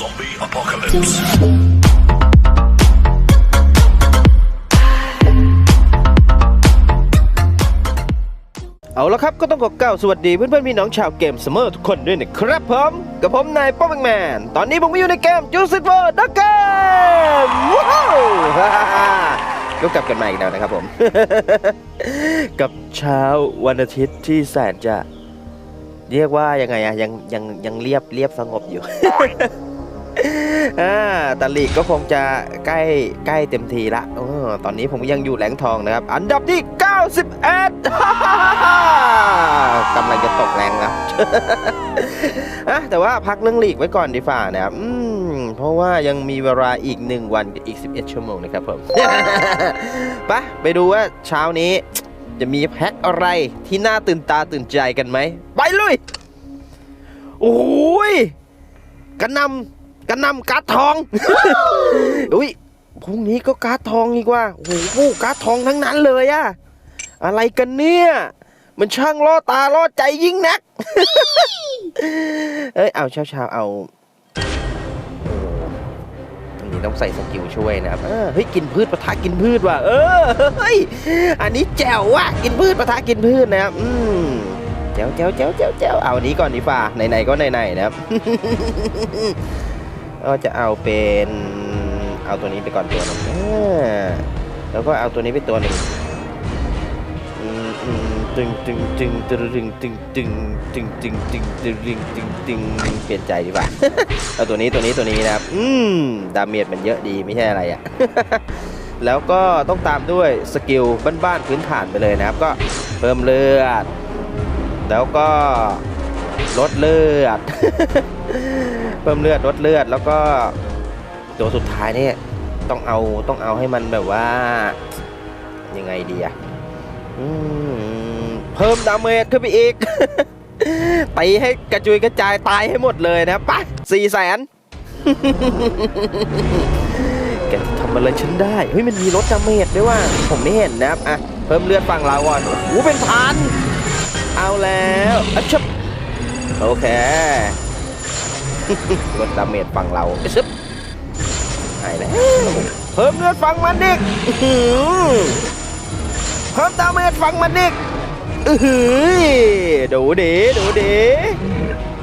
Zombie apocalypse. เอาละครับก็ต้องขอกล่าวสวัสดีเพื่อนๆพี่น้องชาวเกมเสมอทุกคนด้วยนะครับผมกับผมนายป้อมแมน ตอนนี้ผมอยู่ในเกมจูซิตเวอร์ดักเกมว้าวก็กลับกันมาอีกแล้วนะครับผม กับเช้าวันอาทิตย์ที่แสนจะเรียกว่ายังไงอะยังยังยังเรียบเรียบสงบอยู่ อ่าต่ลีกก็คงจะใกล้ใกล้เต็มทีละออตอนนี้ผมยังอยู่แหลงทองนะครับ อันดับที่ 91กำลังจะตกแรงแล้วอะแต่ว่าพักเรื่องลีกไว้ก่อนดีฝ่านะครับเพราะว่ายังมีเวลาอีก 1 วันกับอีก 11 ชั่วโมงนะครับผมไปไปดูว่าเช้านี้ จะมีแพ็คอะไรที่น่าตื่นตาตื่นใจกันไหม ไปเลย โอ้ยกระหนำ กระนำการ์ดทอง อุ้ยพรุ่งนี้ก็การ์ดทองอีกว่าโอ้โหการ์ดทองทั้งนั้นเลยอะอะไรกันเนี่ย มันช่างล่อตาล่อใจยิ่งนัก เอ้ยเอาเช้าๆเอาโอ้อันนี้ต้องใส่สกิลช่วยนะครับเออเฮ้ยกินพืชปะทะกินพืชว่ะเออเฮ้ยอันนี้แจ๋วว่ะกินพืชปะทะกินพืชนะครับอืมแจ๋วแจ๋วแจ๋วแจ๋วแจ๋วเอาอันนี้ก่อนดีฝ่าไหนๆก็ไหนๆนะครับ ก็จะเอาเป็นเอาตัวนี้ไปก่อนตัวหนึงอ่าแล้วก็เอาตัวนี้ไปตัวหนึ่งตึงตึงตึงตึงตึงตึงตึงตึงตึงตึงตึงตึงตึงตึงเปลี่ยนใจดีกว่าเอาตัวนี้ตัวนี้ตัวนี้นะครับอืมดาเมจมันเยอะดีไม่ใช่อะไรอะแล้วก็ต้องตามด้วยสกิลบ้านๆพื้นฐานไปเลยนะครับ ก็เพิ่มเลือด แล้วก็ลดเลือด เพิ่มเลือดลดเลือดแล้วก็ตัวสุดท้ายเนี่ยต้องเอาต้องเอาให้มันแบบว่ายังไงดีอะเพิ่มดาเมจขึ้นไปอีกตีให้กระจุยกระจายตายให้หมดเลยนะไปสี่แสนแกทำอะไรฉันได้ เฮ้ยมันมีลดดาเมจด้วยว่า ผมไม่เห็นนะครับอะเพิ่มเลือดฝั่งเราก่อนโอ้เป็นพัน เอาแล้วอะชับโอเค ลดดาเมจฝั่งเราชึบหายแล้วเพิ่มเลือดฝั่งมันดิกอื้อหือเพิ่มดาเมจฝั่งมันดิกอือหือดูดีดูดี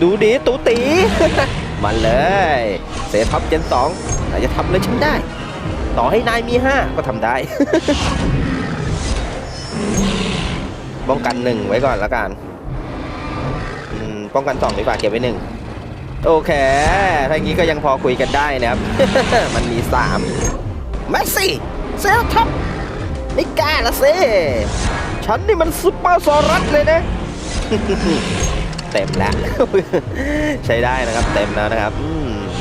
ดูดีตูตีมันเลยเซท็อปเจนสองนายจะทำเลยฉันได้ ต่อให้นายมีห้าก็ทำได้ป้องกันหนึ่งไว้ก่อนแล้วกันอืมป้องกันสองดีกว่าเก็บไว้หนึ่ง โอเคถ้างนี้ก็ยังพอคุยกันได้นะครับ มันมีสามแม็กซี่เซลท็อปไม่กล้าละสิฉันนี่มันซุปเปอร์ซอรัสเลยนะ เต็มแล้ว ใช้ได้นะครับ เต็มแล้วนะครับ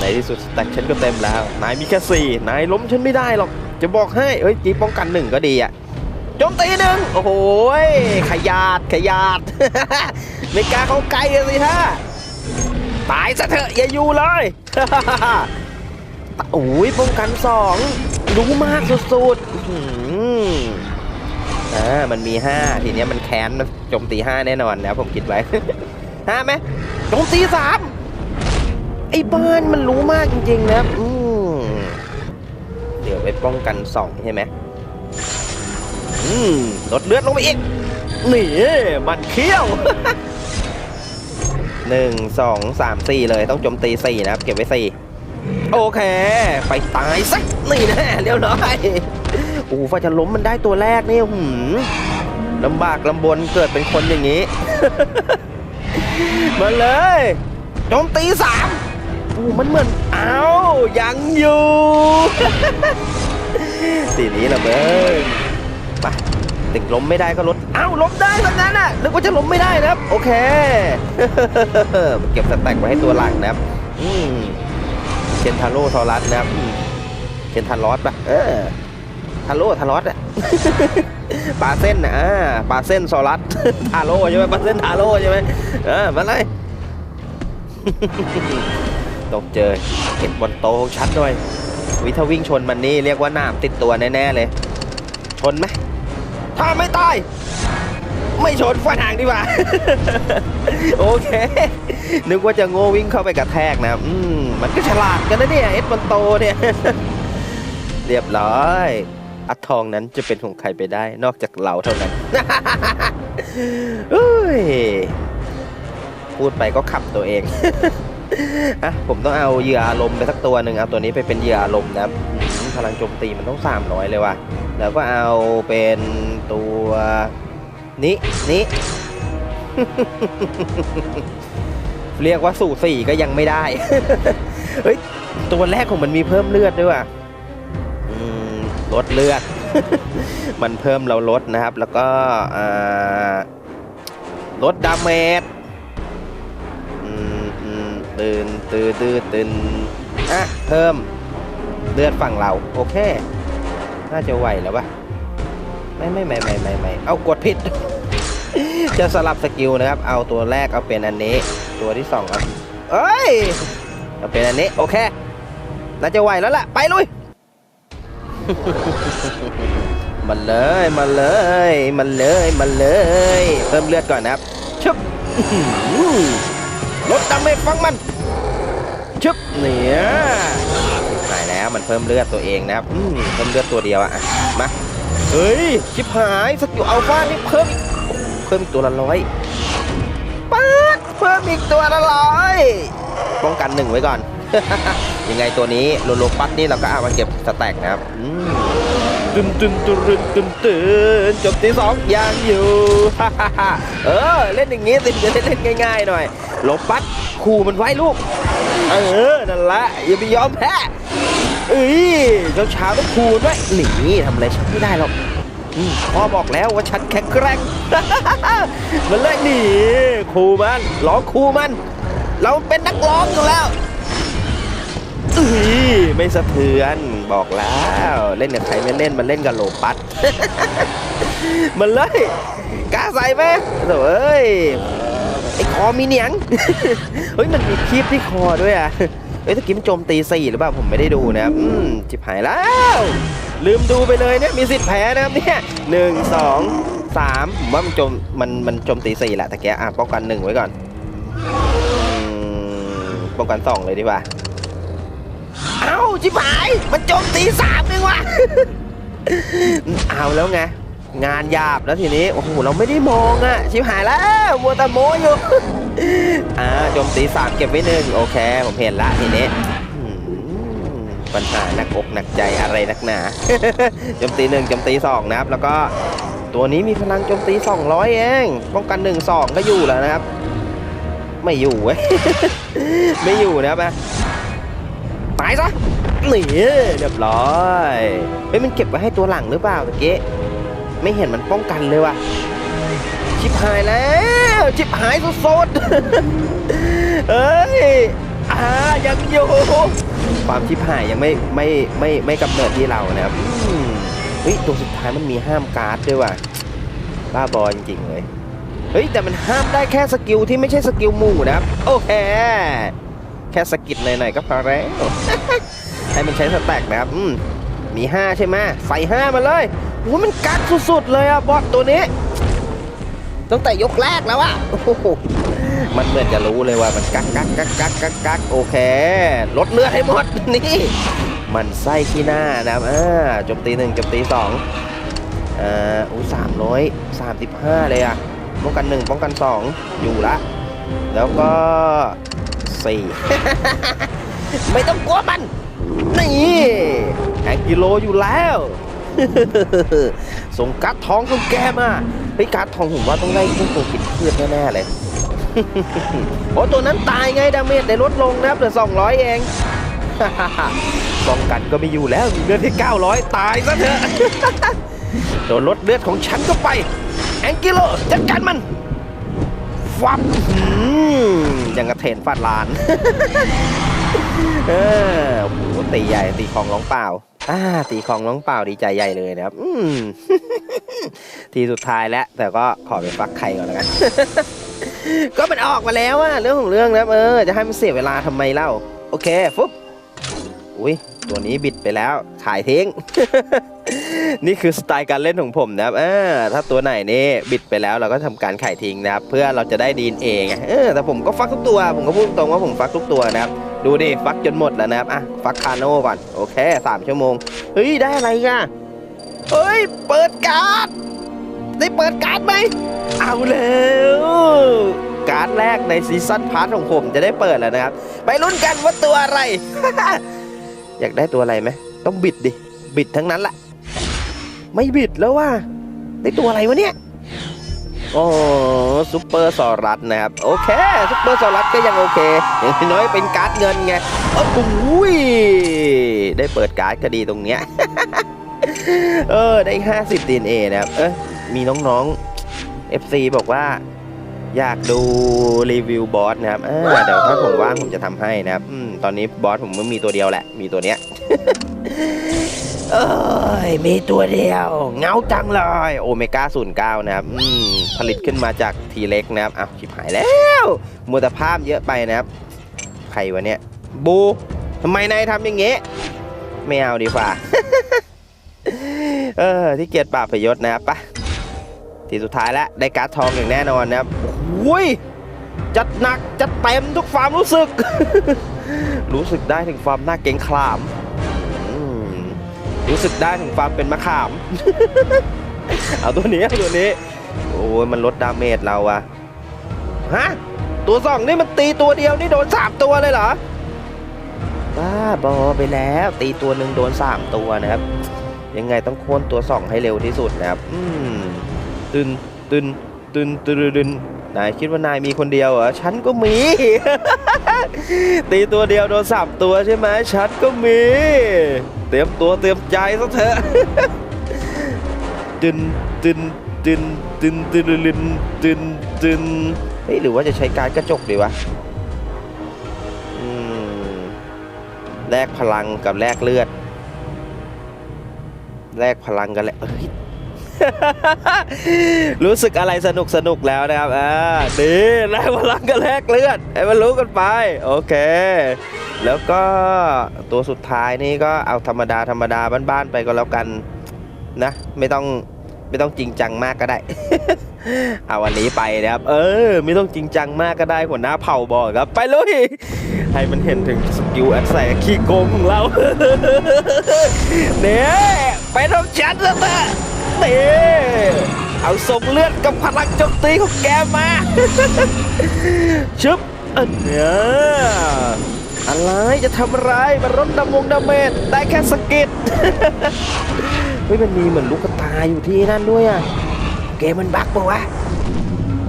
ในที่สุดแต่ฉันก็เต็มแล้ว นายมีแค่สี่นายล้มฉันไม่ได้หรอก จะบอกให้เฮ้ยจีป้องกันหนึ่งก็ดีอะโจมตีหนึ่งโอ้โหขยาดขยาด ไม่กล้าเข้าใกล้กันสิฮะ ตายซะเถอะอย่าอยู่เลยโอ้ยป้องกันสองรู้มากสุดๆอ่ามันมีห้าทีเนี้ยมันแค้นมันโจมตีห้าแน่นอนนะผมคิดไว้ห้าไหมโจมตีสามไอ้บ้านมันรู้มากจริงๆนะอืมเดี๋ยวไปป้องกันสองใช่ไหมอืมลดเลือดลงไปอีกนี่มันเขี้ยว หนึ่งสองสามสี่เลยต้องโจมตีสี่นะครับ เก็บไว้สี่โอเค ไปตายซะนี่น่เรียบร้อยโอ้โหฟ้าจะล้มมันได้ตัวแรกนี่หืมลำบากลำบนเกิดเป็นคนอย่างนี้ มาเลยโจมตีสามโอ้มันเหมือนอ้าวยังอยู่ สีนี้ละเบิ้งไป ติดล้มไม่ได้ก็ลดอ้าวล้มได้ทั้งนั้นน่ะนึกว่าจะล้มไม่ได้นะครับ โอเคเก็บสแต็กไว้ให้ตัวหลังนะครับอืมเชนทาโร่ทอรัสนะครับเชนทารอสปะเออทาโร่ทารอสอะปลาเส้นนะอ่าปลาเส้นซอรัสทาโร่ใช่ไหมปลาเส้นทาโร่ใช่ไหมเออมาเลยต้องเจอเก็บบอลโตชัดด้วยวิถ้าวิ่งชนมันนี่เรียกว่าหนามติดตัวแน่ๆเลย ชนไหม ถ้าไม่ตาย ไม่ชนฟันหางดีกว่า โอเค นึกว่าจะโง่วิ่งเข้าไปกระแทกนะอืมมันก็ฉลาดกันนะเนี่ยเอ็ดมันโตเนี่ย เรียบร้อยอัดทองนั้นจะเป็นของใครไปได้นอกจากเราเท่านั้นเฮ้ยพูดไปก็ขับตัวเอง อะผมต้องเอาเหยื่ออารมณ์ไปสักตัวหนึ่งเอาตัวนี้ไปเป็นเหยื่ออารมณ์นะครับพลังโจมตีมันต้อง 300 เลยว่ะ แล้วก็เอาเป็นตัวนี้นี้เรียกว่าสู่สี่ก็ยังไม่ได้ เฮ้ย ตัวแรกของมันมีเพิ่มเลือดด้วยว่ะลดเลือด มันเพิ่มเราลดนะครับ แล้วก็ลดดาเมจ ตื่นตื่นตื่นตื่นอะเพิ่มเลือดฝั่งเรา โอเค น่าจะไหวแล้วปะไม่ไม่ไม่ไม่ไม่ไม่เอากดผิด จะสลับสกิลนะครับ เอาตัวแรกเอาเป็นอันนี้ ตัวที่สองครับเอ้ยเอาเป็นอันนี้ โอเค น่าจะไหวแล้วล่ะ ไปลุยมันเลยมันเลยมันเลยมันเลย เพิ่มเลือดก่อนนะครับชึบ ลดดาเมจฟังมันชึบเนี่ยหายแล้วมันเพิ่มเลือดตัวเองนะครับเพิ่มเลือดตัวเดียวอะมาเฮ้ยชิบหายสกิลอัลฟานี่เพิ่มเพิ่มอีกตัวละร้อยป๊าดเพิ่มอีกตัวละร้อยป้องกันหนึ่งไว้ก่อน ยังไงตัวนี้โลโลปัสนี่เราก็เอามาเก็บสแต็กนะครับอืมตึนตึนตึนตึนตึนตึนจบที่สองยังอยู่ เออ เล่นอย่างงี้สิจะเล่นง่ายๆหน่อยโลปัสขู่มันไว้ลูก เออ นั่นละอย่าไปยอมแพ้เอ้ยเช้าเช้าต้องคูด้วยหนีทำอะไรฉันไม่ได้หรอกพ่อบอกแล้วว่าฉันแข็งแกร่งมันเลยหนีคูมันร้องคูมัน เราเป็นนักร้องอยู่แล้ว เอ้ยไม่สะเทือนบอกแล้ว เล่นกับใครไม่เล่นมันเล่นกับโลปัสมันเลยกล้าใส่ไหมโถ่เอ้ยไอ้คอมีเหนียง เฮ้ยมันมีคลิปที่คอด้วยอะเอ้ยตะกี้มันโจมตีสี่หรือเปล่าผมไม่ได้ดูนะครับอืมจิบหายแล้ว ลืมดูไปเลยเนี่ยมีสิทธิ์แพ้นะครับเนี่ยหนึ่งสองสามผมว่ามันโจมมันมันโจมตีสี่แหละตะแกอะป้องกันหนึ่งไว้ก่อนอป้องกันสองเลยดีกว่า เอ้าจิบหายมันโจมตีสามเองว่ะ เอาแล้วไง งานหยาบแล้วทีนี้ โอ้โห เราไม่ได้มองอะชิบหายแล้วมัวแต่โมอยู่ อ่าโจมตีสามเก็บไว้หนึ่งโอเค ผมเห็นละทีนี้ปัญหาหนักอกหนักใจอะไรนักหนาโจมตีหนึ่งโจมตีสองนะครับ แล้วก็ตัวนี้มีพลังโจมตี 200 เอง ป้องกัน 1 2 ก็อยู่แล้วนะครับ ไม่อยู่เว้ย ไม่อยู่นะครับ ตายซะหนีเรียบร้อยเฮ้ยมันเก็บไว้ให้ตัวหลังหรือเปล่าตะเกียไม่เห็นมันป้องกันเลยว่ะชิบหายแล้วชิบหายสุดๆเอ้ยอ่ายังอยู่ความชิบหายยังไม่ไม่ไม่ไม่กำเนิดที่เรานะครับอืมเฮ้ยตัวสุดท้ายมันมีห้ามการ์ดด้วยว่ะบ้าบอจริงๆเลยเฮ้ยแต่มันห้ามได้แค่สกิลที่ไม่ใช่สกิลหมู่นะครับโอเค แค่สกิดหน่อยๆก็พอแล้ว ให้มันใช้สแต็กนะครับอืมมี 5 ใช่ไหมใส่ 5 มาเลยโอ้มันกักสุดๆเลยอะบอสตัวนี้ ตั้งแต่ยกแรกแล้วอะโอ้โหมันเหมือนจะรู้เลยว่ามันกักกักกักกักกักกักโอเค ลดเลือดให้หมดนี่มันไส้ขี้หน้านะครับอ่าจมตีหนึ่งจมตีสองอ่าอุ้สามร้อยสามสิบห้าเลยอะป้องกันหนึ่งป้องกันสองอยู่ละ แล้วก็ สี่ไม่ต้องกลัวมัน นี่แองกิโลอยู่แล้วส่งการ์ดทองของแกมาเฮ้ยการ์ดทองผมว่าต้องได้พวกตัวกินพืชแน่ๆเลยโอ้ตัวนั้นตายไงดาเมจได้ลดลงนะครับเหลือ200 เองป้องกันก็ไม่อยู่แล้วเลือดที่ 900 ตายซะเถอะโดนลดเลือดของฉันก็ไป แองกิโลจัดการมัน ฟับยังกระเทนฟาดลาน เออโอ้โหตีใหญ่ตีของร้องเปล่าอ่าตีของร้องเปล่าดีใจใหญ่เลยนะครับ อืมทีสุดท้ายแล้ว แต่ก็ขอไปฟักไข่ก่อนแล้วกัน ก็มันออกมาแล้วอะเรื่องของเรื่องนะเออ จะให้มันเสียเวลาทำไมเล่า โอเค ฟุ๊บอุ้ย ตัวนี้บิดไปแล้วขายทิ้ง นี่คือสไตล์การเล่นของผมนะครับถ้าตัวไหนนี่บิดไปแล้วเราก็ทำการขายทิ้งนะครับ เพื่อเราจะได้ดีนเองเออแต่ผมก็ฟักทุกตัว ผมก็พูดตรงว่าผมฟักทุกตัวนะครับ ดูดิฟักจนหมดแล้วนะครับอะฟักคาโน่ก่อนโอเคสามชั่วโมงเฮ้ยได้อะไรกันเฮ้ยเปิดการ์ดได้เปิดการ์ดไหมเอาแล้วการ์ดแรกในซีซั่นพาร์ทของผมจะได้เปิดแล้วนะครับ ไปลุ้นกันว่าตัวอะไร อยากได้ตัวอะไรไหมต้องบิดดิ บิดทั้งนั้นแหละ ไม่บิดแล้วว่า ได้ตัวอะไรวะเนี่ย โอ้ซุปเปอร์ซอรัสนะครับ โอเคซุปเปอร์ซอรัสก็ยังโอเคอย่างน้อยเป็นการ์ดเงินไงโอ้โหยได้เปิดการ์ดก็ดีตรงเนี้ยเออได้ 50 DNA นะครับเออมีน้องๆ FC บอกว่า อยากดูรีวิวบอสนะครับเดี๋ยวถ้าผมว่างผมจะทำให้นะครับอตอนนี้บอสผมมันมีตัวเดียวแหละ มีตัวเนี้ยเอ้ยมีตัวเดียว เงาจังเลยโอเมก้าศูนย์เก้านะครับอืมผลิตขึ้นมาจากทีเล็กนะครับอ้าวชิบหายแล้วมัวแต่ภาพเยอะไปนะครับ ใครวะเนี่ยบูทำไมนายทำอย่างเงี้ยไม่เอาดีกว่า เออที่เกียรติปราบพยศนะครับปะ ทีสุดท้ายแล้วได้การ์ดทองอย่างแน่นอนนะครับโอ้ยจัดหนักจัดเต็มทุกความรู้สึก รู้สึกได้ถึงความน่าเกรงขามอืมรู้สึกได้ถึงความเป็นมะขาม เอาตัวนี้ตัวนี้ โอ้ยมันลดดาเมจเราอะฮะ ตัวสองนี่มันตีตัวเดียวนี่โดนสามตัวเลยเหรอ บ้าบอไปแล้ว ตีตัวหนึ่งโดนสามตัวนะครับ ยังไงต้องโค่นตัวสองให้เร็วที่สุดนะครับ อืม ตึนตึนตึนตึนตึนนายคิดว่านายมีคนเดียวเหรอ ฉันก็มี ตีตัวเดียวโดนสามตัวใช่ไหมฉันก็มี เตรียมตัวเตรียมใจซะเถอะตึนตึนตึนตึนตึนตึนตึนตึนเฮ้ยหรือว่าจะใช้การกระจกดีวะแลกพลังกับแลกเลือด แลกพลังกันแหละ รู้สึกอะไรสนุกสนุกแล้วนะครับ อ่าดีแลกพลังกับแลกเลือดให้มันรู้กันไป โอเค แล้วก็ตัวสุดท้ายนี่ก็เอาธรรมดาธรรมดาบ้านๆไปก็แล้วกันนะ ไม่ต้องไม่ต้องจริงจังมากก็ได้ เอาวันนี้ไปนะครับ เออ ไม่ต้องจริงจังมากก็ได้หัวหน้าเผ่าบอกครับ ไปลุยให้มันเห็นถึงสกิลแอคใส่ขี้โกงของเราเนี่ยไปต้องฉันซะ เถอะเนี่ยเอาส่งเลือดกับพลังโจมตีของแกมาชึบอันเนี้ยอะไรจะทำไรมันลดดำวงดาเมจได้แค่สกิดเฮ้ยมันมีเหมือนลูกกระตายอยู่ที่นั่นด้วยอะเกมมันบักปะวะ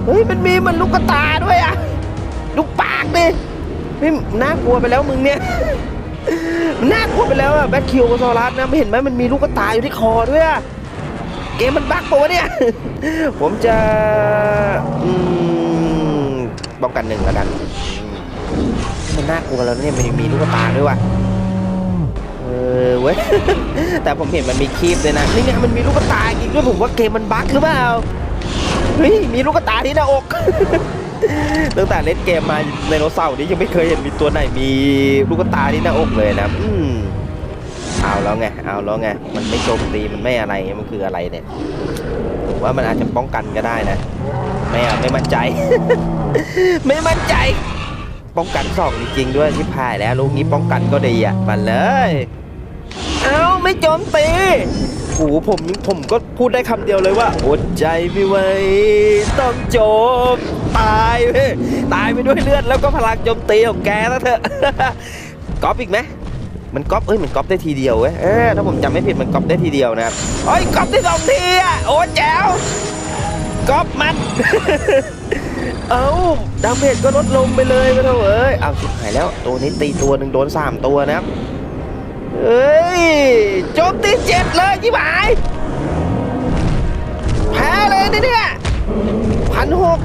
เฮ้ยมันมีเหมันลูกกระตายด้วยอะลูกปากดิเฮ้ยน่ากลัวไปแล้วมึงเนี่ยน่ากลัวไปแล้วอะแบทคิวโซลัสนะไม่เห็นไหมมันมีลูกกระตายอยู่ที่คอด้วยอะ เกมมันบั๊กปะวะเนี่ย ผมจะอืมป้องกันหนึ่งแล้วกันอืมมันน่ากลัวแล้วเนี่ยมันมีลูกกระตายด้วยว่ะเออเว้ยแต่ผมเห็นมันมีคลิปด้วยนะนี่ไงมันมีลูกกระตายอีกด้วยผมว่าเกมมันบั๊กหรือเปล่าเฮ้ยมีลูกกระตายที่หน้าอกตั้งแต่เล่นเกมมาไดโนเสาร์นี้ยังไม่เคยเห็นมีตัวไหนมีลูกตาที่หน้าอกเลยนะอืม เอาแล้วไง เอาแล้วไง มันไม่โจมตี มันไม่อะไร มันคืออะไรเนี่ยผมว่ามันอาจจะป้องกันก็ได้นะ ไม่เอาไม่มั่นใจ ไม่มั่นใจ ป้องกันสองจริงๆด้วยชิบหายแล้วลูกนี้ป้องกันก็ดีอะมาเลย เอาไม่โจมตีโอ้โหผมผมก็พูดได้คำเดียวเลยว่าอดใจไม่ไหวต้องโจมตายเว้ยตายไปด้วยเลือดแล้วก็พลังโจมตีของแกซะเถอะก๊อปอีกไหม มันก๊อปเอ้ยมันก๊อปได้ทีเดียวเว้ยเออถ้าผมจำไม่ผิดมันก๊อปได้ทีเดียวนะครับเอ้ยก๊อปได้สองทีอะโอ้แจ๋วก๊อปมันเอ้าดาเมจก็ลดลงไปเลยไปเถอะเอ้ยเอาชิบหายแล้วตัวนี้ตีตัวหนึ่งโดนสามตัวนะครับเฮ้ยโจมตีเจ็ดเลยยี่หมายแพ้เลยเนี่ยพันหก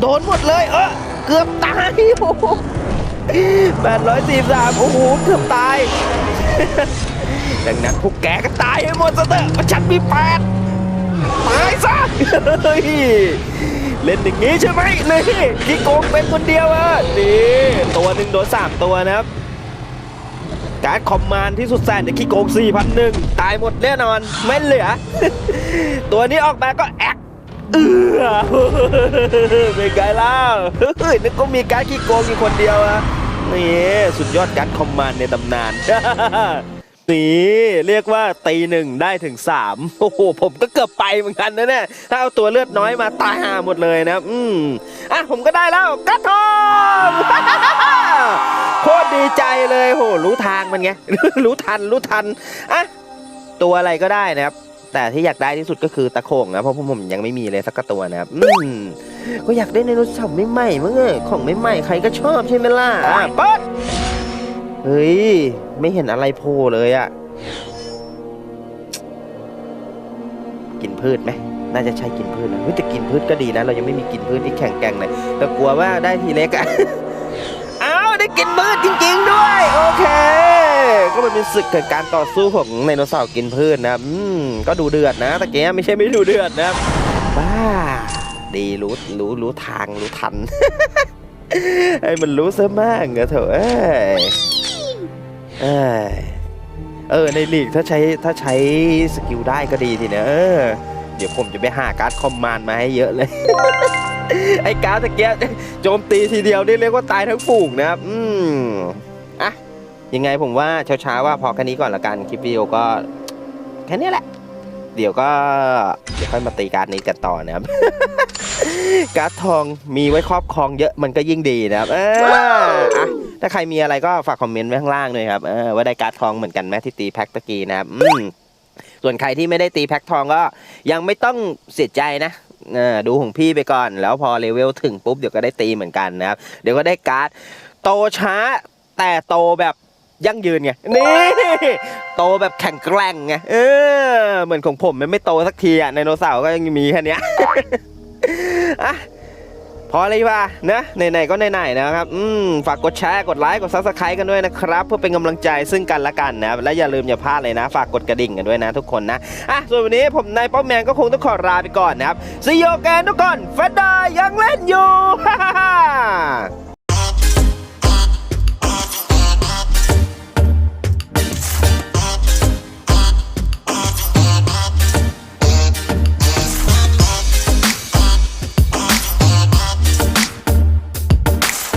โดนหมดเลยเออเกือบตายโอ้ แปดร้อยสี่สามโอ้โห เกือบตาย ดังนั้นพวกแกก็ตายให้หมดซะเถอะเพราะฉันมีแปดตายซะเฮ้ยเล่นอย่างงี้ใช่ไหมนี่ที่โกงเป็นคนเดียวอะนี่ตัวหนึ่งโดนสามตัวนะครับ การคอมมานด์ที่สุดแสนจะขี้โกง4,001ตายหมดแน่นอนไม่เหลือ ตัวนี้ออกมาก็แอก เออเป็นไงล่ะเฮ้ยนึกก็มีการขี้โกงอยู่คนเดียวอะนี่สุดยอดการคอมมานด์ในตำนานนี่เรียกว่าตีหนึ่งได้ถึงสามโอ้โหผมก็เกือบไปเหมือนกันนะเนี่ยถ้าเอาตัวเลือดน้อยมาตายห่าหมดเลยนะ อืมอะผมก็ได้แล้วกระทองโคตรดีใจเลยโหรู้ทางมันไงรู้ทันรู้ทันอะตัวอะไรก็ได้นะครับ แต่ที่อยากได้ที่สุดก็คือตะโขงนะเพราะผมยังไม่มีเลยสักตัวนะครับอืมก็อยากได้ไดโนเสาร์ใหม่ๆมั้งเออของใหม่ๆใครก็ชอบใช่ไหมล่ะอะเปิดเฮ้ยไม่เห็นอะไรโผล่เลยอะกินพืชไหมน่าจะใช่กินพืชนะเฮ้ยแต่กินพืชก็ดีนะ เรายังไม่มีกินพืชที่แข็งแกร่งเลยแต่กลัวว่าได้ทีเล็กอะอ้าวได้กินพืชจริง ๆ ด้วย โอเค ก็มันเป็นศึกเกิดการต่อสู้ของไดโนเสาร์กินพืชนะครับอืมก็ดูเดือดนะตะเกียไม่ใช่ไม่ดูเดือดนะครับบ้า ดีรู้รู้รู้ทางรู้ทันไอ้มันรู้ซะมากเนอะเถอะเอ้ยเอ้ยเออในลีกถ้าใช้ถ้าใช้สกิลได้ก็ดีทีเนอะเออเดี๋ยวผมจะไปหาการ์ดคอมมานด์มาให้เยอะเลย ไอ้การ์ดตะเกียโจมตีทีเดียวนี่เรียกว่าตายทั้งฝูงนะครับ อืม ยังไงผมว่าเช้าๆว่าพอแค่นี้ก่อนละกันคลิปวิดีโอก็แค่นี้แหละ เดี๋ยวก็เดี๋ยวค่อยมาตีการดนี้กันต่อนะครับ การ์ดทองมีไว้ครอบครองเยอะมันก็ยิ่งดีนะครับเอออะถ้าใครมีอะไรก็ฝากคอมเมนต์ไว้ข้างล่างเลยครับเออว่าได้การ์ดทองเหมือนกันไหมที่ตีแพ็คตะกี้นะครับอืมส่วนใครที่ไม่ได้ตีแพ็คทองก็ยังไม่ต้องเสียใจนะเออดูของพี่ไปก่อน แล้วพอเลเวลถึงปุ๊บเดี๋ยวก็ได้ตีเหมือนกันนะครับ เดี๋ยวก็ได้การ์ดโตช้าแต่โตแบบ ยั่งยืนไงนี่โตแบบแข็งแกร่งไงเออเหมือนของผมมันไม่โตสักทีอะไดโนเสาร์ก็ยังมีแค่เนี้ยอะพอเลยว่านะไหนๆก็ไหนๆนะครับอืมฝากกดแชร์กดไลค์กดซับสไครต์กันด้วยนะครับ เพื่อเป็นกำลังใจซึ่งกันและกันนะและอย่าลืมอย่าพลาดเลยนะ ฝากกดกระดิ่งกันด้วยนะทุกคนนะอะส่วนวันนี้ผมนายป้อมแมนก็คงต้องขอลาไปก่อนนะครับซีโอแกนทุกคนแฟนดายังเล่นอยู่ฮ่าฮ่า